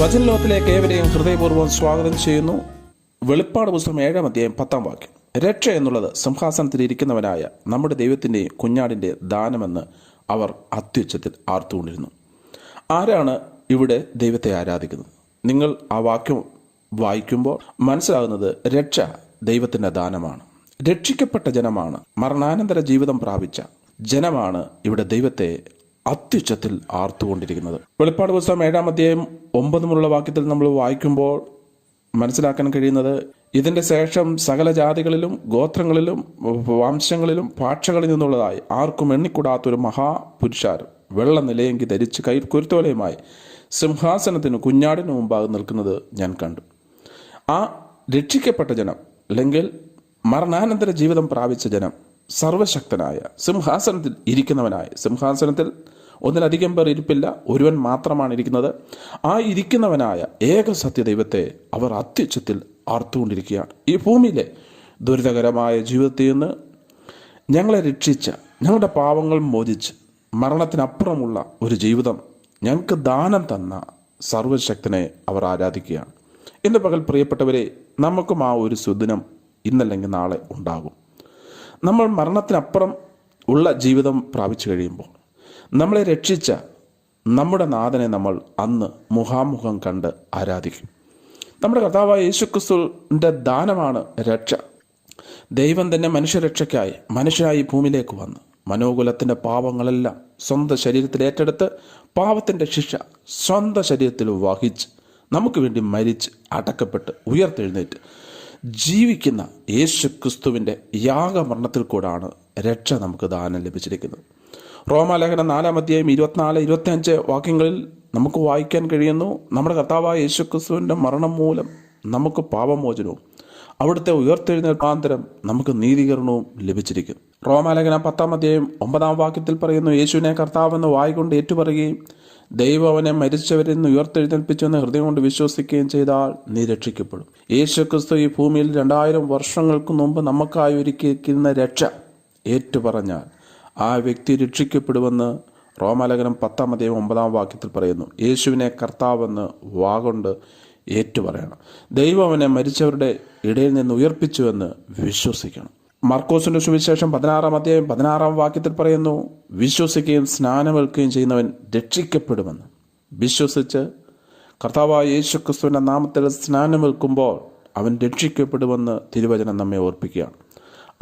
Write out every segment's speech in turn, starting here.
വചനലോകത്തിലേക്ക് ഏവരെയും ഹൃദയപൂർവം സ്വാഗതം ചെയ്യുന്നു. വെളിപ്പാട് പുസ്തകം ഏഴാം അധ്യായം പത്താം വാക്യം. രക്ഷ എന്നുള്ളത് സിംഹാസനത്തിൽ ഇരിക്കുന്നവനായ നമ്മുടെ ദൈവത്തിന്റെയും കുഞ്ഞാടിന്റെ ദാനമെന്ന് അവർ അത്യുച്ചത്തിൽ ആർത്തുകൊണ്ടിരുന്നു. ആരാണ് ഇവിടെ ദൈവത്തെ ആരാധിക്കുന്നത്? നിങ്ങൾ ആ വാക്യം വായിക്കുമ്പോൾ മനസ്സിലാകുന്നത് രക്ഷ ദൈവത്തിന്റെ ദാനമാണ്. രക്ഷിക്കപ്പെട്ട ജനമാണ് മരണാനന്തര ജീവിതം പ്രാപിച്ച ജനമാണ് ഇവിടെ ദൈവത്തെ അത്യുച്ചത്തിൽ ആർത്തുകൊണ്ടിരിക്കുന്നത്. വെളിപ്പാട് പുസ്തകം ഏഴാം അധ്യായം ഒമ്പത് മുതലുള്ള വാക്യത്തിൽ നമ്മൾ വായിക്കുമ്പോൾ മനസ്സിലാക്കാൻ കഴിയുന്നത് ഇതിന്റെ ശേഷം സകല ജാതികളിലും ഗോത്രങ്ങളിലും വംശങ്ങളിലും ഭാഷകളിൽ നിന്നുള്ളതായി ആർക്കും എണ്ണിക്കൂടാത്തൊരു മഹാപുരുഷാരം. വെള്ള നിലയെങ്കി ധരിച്ച് കൈ കുരുത്തോലയുമായി സിംഹാസനത്തിന് കുഞ്ഞാടിന് മുമ്പാകെ നിൽക്കുന്നത് ഞാൻ കണ്ടു. ആ രക്ഷിക്കപ്പെട്ട ജനം അല്ലെങ്കിൽ മരണാനന്തര ജീവിതം പ്രാപിച്ച ജനം സർവശക്തനായ സിംഹാസനത്തിൽ ഇരിക്കുന്നവനായ സിംഹാസനത്തിൽ ഒന്നിലധികം പേർ ഇരിപ്പില്ല ഒരുവൻ മാത്രമാണ് ഇരിക്കുന്നത്. ആ ഇരിക്കുന്നവനായ ഏക സത്യ ദൈവത്തെ അവർ അത്യുച്ചത്തിൽ ആർത്തുകൊണ്ടിരിക്കുകയാണ്. ഈ ഭൂമിയിലെ ദുരിതകരമായ ജീവിതത്തിൽ നിന്ന് ഞങ്ങളെ രക്ഷിച്ച ഞങ്ങളുടെ പാവങ്ങൾ മോചിച്ച് മരണത്തിനപ്പുറമുള്ള ഒരു ജീവിതം ഞങ്ങൾക്ക് ദാനം തന്ന സർവശക്തനെ അവർ ആരാധിക്കുകയാണ്. ഇന്ന് പകൽ പ്രിയപ്പെട്ടവരെ നമുക്കും ആ ഒരു സുദിനം ഇന്നല്ലെങ്കിൽ നാളെ ഉണ്ടാകും. നമ്മൾ മരണത്തിനപ്പുറം ഉള്ള ജീവിതം പ്രാപിച്ചു കഴിയുമ്പോൾ നമ്മളെ രക്ഷിച്ച നമ്മുടെ നാഥനെ നമ്മൾ അന്ന് മുഖാമുഖം കണ്ട് ആരാധിക്കും. നമ്മുടെ കർത്താവായ യേശുക്രിസ്തുവിന്റെ ദാനമാണ് രക്ഷ. ദൈവം തന്നെ മനുഷ്യരക്ഷയ്ക്കായി മനുഷ്യരായി ഭൂമിയിലേക്ക് വന്ന് മനോകുലത്തിന്റെ പാപങ്ങളെല്ലാം സ്വന്തം ശരീരത്തിൽ ഏറ്റെടുത്ത് പാപത്തിന്റെ ശിക്ഷ സ്വന്തം ശരീരത്തിൽ വഹിച്ച് നമുക്ക് വേണ്ടി മരിച്ച് അടക്കപ്പെട്ട് ഉയർത്തെഴുന്നേറ്റ് ജീവിക്കുന്ന യേശു ക്രിസ്തുവിന്റെ യാഗമരണത്തിൽ കൂടാണ് രക്ഷ നമുക്ക് ദാനം ലഭിച്ചിരിക്കുന്നത്. റോമാലേഖനം നാലാം അധ്യായം ഇരുപത്തിനാല് ഇരുപത്തിയഞ്ച് വാക്യങ്ങളിൽ നമുക്ക് വായിക്കാൻ കഴിയുന്നു. നമ്മുടെ കർത്താവായ യേശു ക്രിസ്തുവിന്റെ മരണം മൂലം നമുക്ക് പാപമോചനവും അവിടുത്തെ ഉയർത്തെഴുന്നേൽപ്പാന്തരം നമുക്ക് നീതീകരണവും ലഭിച്ചിരിക്കും. റോമാലേഖനം പത്താം അധ്യായം ഒമ്പതാം വാക്യത്തിൽ പറയുന്നു യേശുവിനെ കർത്താവെന്ന് വായിക്കൊണ്ട് ഏറ്റുപറയുകയും ദൈവം അവനെ മരിച്ചവരിൽ നിന്ന് ഉയർത്തെഴുന്നേൽപ്പിച്ചെന്ന് ഹൃദയം കൊണ്ട് വിശ്വസിക്കുകയും ചെയ്താൽ നീ രക്ഷിക്കപ്പെടും. യേശു ക്രിസ്തു ഈ ഭൂമിയിൽ രണ്ടായിരം വർഷങ്ങൾക്ക് മുമ്പ് നമുക്കായി ഒരുക്കിയിരിക്കുന്ന രക്ഷ ഏറ്റുപറഞ്ഞാൽ ആ വ്യക്തി രക്ഷിക്കപ്പെടുമെന്ന് റോമാലേഖനം പത്താം അധ്യായം ഒമ്പതാം വാക്യത്തിൽ പറയുന്നു. യേശുവിനെ കർത്താവെന്ന് വാഗൊണ്ട് ഏറ്റുപറയണം. ദൈവം അവനെ മരിച്ചവരുടെ ഇടയിൽ നിന്ന് ഉയർപ്പിച്ചുവെന്ന് വിശ്വസിക്കണം. മർക്കോസിന്റെ സുവിശേഷം പതിനാറാം അധ്യായം പതിനാറാം വാക്യത്തിൽ പറയുന്നു വിശ്വസിക്കുകയും സ്നാനമേൽക്കുകയും ചെയ്യുന്നവൻ രക്ഷിക്കപ്പെടുമെന്ന്. വിശ്വസിച്ച് കർത്താവായ യേശു ക്രിസ്തുവിന്റെ നാമത്തിൽ സ്നാനമേൽക്കുമ്പോൾ അവൻ രക്ഷിക്കപ്പെടുമെന്ന് തിരുവചനം നമ്മെ ഓർപ്പിക്കുകയാണ്.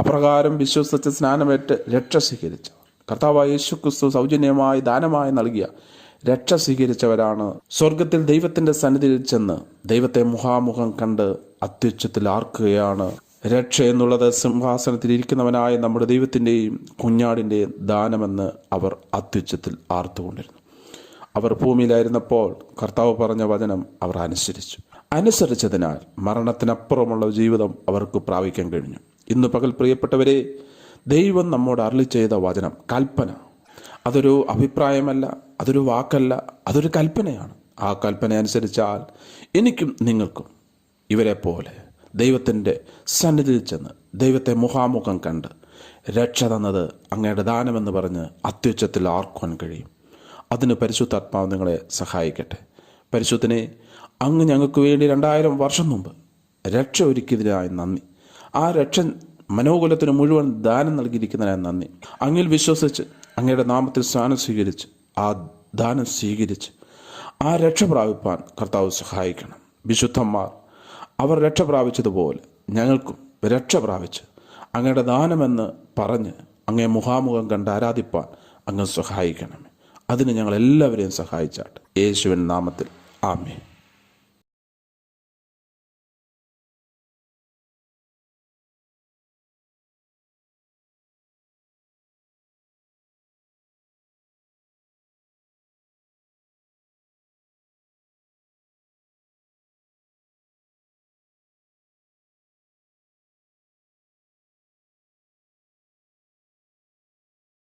അപ്രകാരം വിശ്വസിച്ച് സ്നാനമേറ്റ് രക്ഷ സ്വീകരിച്ചവർ കർത്താവായ യേശു ക്രിസ്തു സൗജന്യമായി ദാനമായി നൽകിയ രക്ഷ സ്വീകരിച്ചവരാണ്. സ്വർഗത്തിൽ ദൈവത്തിന്റെ സന്നിധിയിൽ ചെന്ന് ദൈവത്തെ മുഖാമുഖം കണ്ട് അത്യുച്ചത്തിൽ ആർക്കുകയാണ്. രക്ഷ എന്നുള്ളത് സിംഹാസനത്തിൽ ഇരിക്കുന്നവനായ നമ്മുടെ ദൈവത്തിന്റെയും കുഞ്ഞാടിന്റെയും ദാനമെന്ന് അവർ അത്യുച്ചത്തിൽ ആർത്തുകൊണ്ടിരുന്നു. അവർ ഭൂമിയിലായിരുന്നപ്പോൾ കർത്താവ് പറഞ്ഞ വചനം അവർ അനുസരിച്ചു. അനുസരിച്ചതിനാൽ മരണത്തിനപ്പുറമുള്ള ജീവിതം അവർക്ക് പ്രാപിക്കാൻ കഴിഞ്ഞു. ഇന്ന് പകൽ പ്രിയപ്പെട്ടവരെ ദൈവം നമ്മോട് അരളി ചെയ്ത വചനം കൽപ്പന. അതൊരു അഭിപ്രായമല്ല അതൊരു വാക്കല്ല അതൊരു കൽപ്പനയാണ്. ആ കൽപ്പന അനുസരിച്ചാൽ എനിക്കും നിങ്ങൾക്കും ഇവരെ പോലെ ദൈവത്തിന്റെ സന്നിധിയിൽ ചെന്ന് ദൈവത്തെ മുഖാമുഖം കണ്ട് രക്ഷ തന്നത് അങ്ങയുടെ ദാനമെന്ന് പറഞ്ഞ് അത്യുച്ചത്തിൽ ആർക്കുവാൻ കഴിയും. അതിന് പരിശുദ്ധാത്മാവ് നിങ്ങളെ സഹായിക്കട്ടെ. പരിശുദ്ധനെ അങ്ങ് ഞങ്ങൾക്ക് വേണ്ടി രണ്ടായിരം വർഷം മുമ്പ് രക്ഷ ഒരുക്കിയതിനായി നന്ദി. ആ രക്ഷൻ മനോകുലത്തിന് മുഴുവൻ ദാനം നൽകിയിരിക്കുന്നതിനായി നന്ദി. അങ്ങിൽ വിശ്വസിച്ച് അങ്ങയുടെ നാമത്തിൽ സ്ഥാനം സ്വീകരിച്ച് ആ ദാനം സ്വീകരിച്ച് ആ രക്ഷ പ്രാപിപ്പാൻ കർത്താവ് സഹായിക്കണം. വിശുദ്ധന്മാർ അവർ രക്ഷ പ്രാപിച്ചതുപോലെ ഞങ്ങൾക്കും രക്ഷ പ്രാപിച്ച് അങ്ങയുടെ ദാനമെന്ന് പറഞ്ഞ് അങ്ങേ മുഖാമുഖം കണ്ട് ആരാധിപ്പാൻ അങ്ങ് സഹായിക്കണമേ. അതിന് ഞങ്ങൾ എല്ലാവരെയും സഹായിച്ചാട്ട്. യേശുവിൻ നാമത്തിൽ. ആമേ